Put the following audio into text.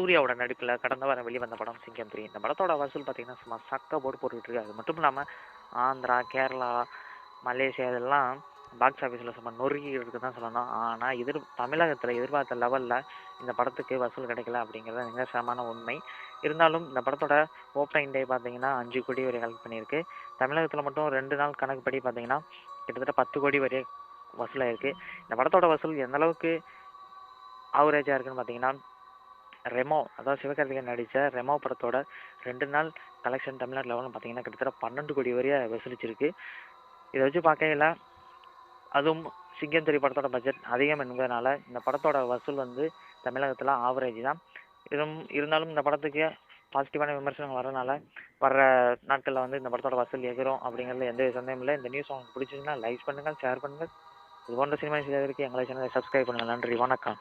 சூர்யாவோட நடிப்பில் கடந்த வாரம் வெளிவந்த படம் சிங்கம் த்ரீ இந்த படத்தோட வசூல் பார்த்தீங்கன்னா சும்மா சக்க போட்டு போட்டுட்ருக்கு அது மட்டும் இல்லாமல் ஆந்திரா கேரளா மலேசியா இதெல்லாம் பாக்ஸ் ஆஃபீஸில் சும்மா நொறுக்கி இருக்கு தான் சொல்லணும். ஆனால் எதிர் தமிழகத்தில் எதிர்பார்த்த லெவலில் இந்த படத்துக்கு வசூல் கிடைக்கல அப்படிங்கிறது நிதர்சனமான உண்மை. இருந்தாலும் இந்த படத்தோட ஓப்பனிங் டே பார்த்தீங்கன்னா அஞ்சு கோடி வரை கலெக்ட் பண்ணியிருக்கு. தமிழகத்தில் மட்டும் ரெண்டு நாள் கணக்குப்படி பார்த்தீங்கன்னா கிட்டத்தட்ட பத்து கோடி வரை வசூலாயிருக்கு. இந்த படத்தோட வசூல் எந்த அளவுக்கு ஆவரேஜாக இருக்குன்னு பார்த்தீங்கன்னா ரெமோ அதாவது சிவகார்த்திகேயன் நடித்த ரெமோ படத்தோட ரெண்டு நாள் கலெக்ஷன் தமிழ்நாடு லெவலில் பார்த்தீங்கன்னா கிட்டத்தட்ட பன்னெண்டு கோடி வரைய வசூலிச்சிருக்கு. இதை வச்சு பார்க்கையில அதுவும் சிங்கம் தெரி படத்தோட பட்ஜெட் அதிகம் என்பதனால இந்த படத்தோட வசூல் வந்து தமிழகத்தில் ஆவரேஜ் தான். இதுவும் இருந்தாலும் இந்த படத்துக்கு பாசிட்டிவான விமர்சனம் வரனால வர்ற நாட்களில் வந்து இந்த படத்தோட வசூல் எகிறோம் அப்படிங்கிறதுல எந்த சந்தேகம் இல்லை. இந்த நியூஸ் உங்களுக்கு பிடிச்சிருந்தா லைக் பண்ணுங்கள் ஷேர் பண்ணுங்கள் இது போன்ற சினிமா செய்வதற்கு எங்களை சேனலை சப்ஸ்கிரைப் பண்ணுங்கள் நன்றி. வணக்கம்.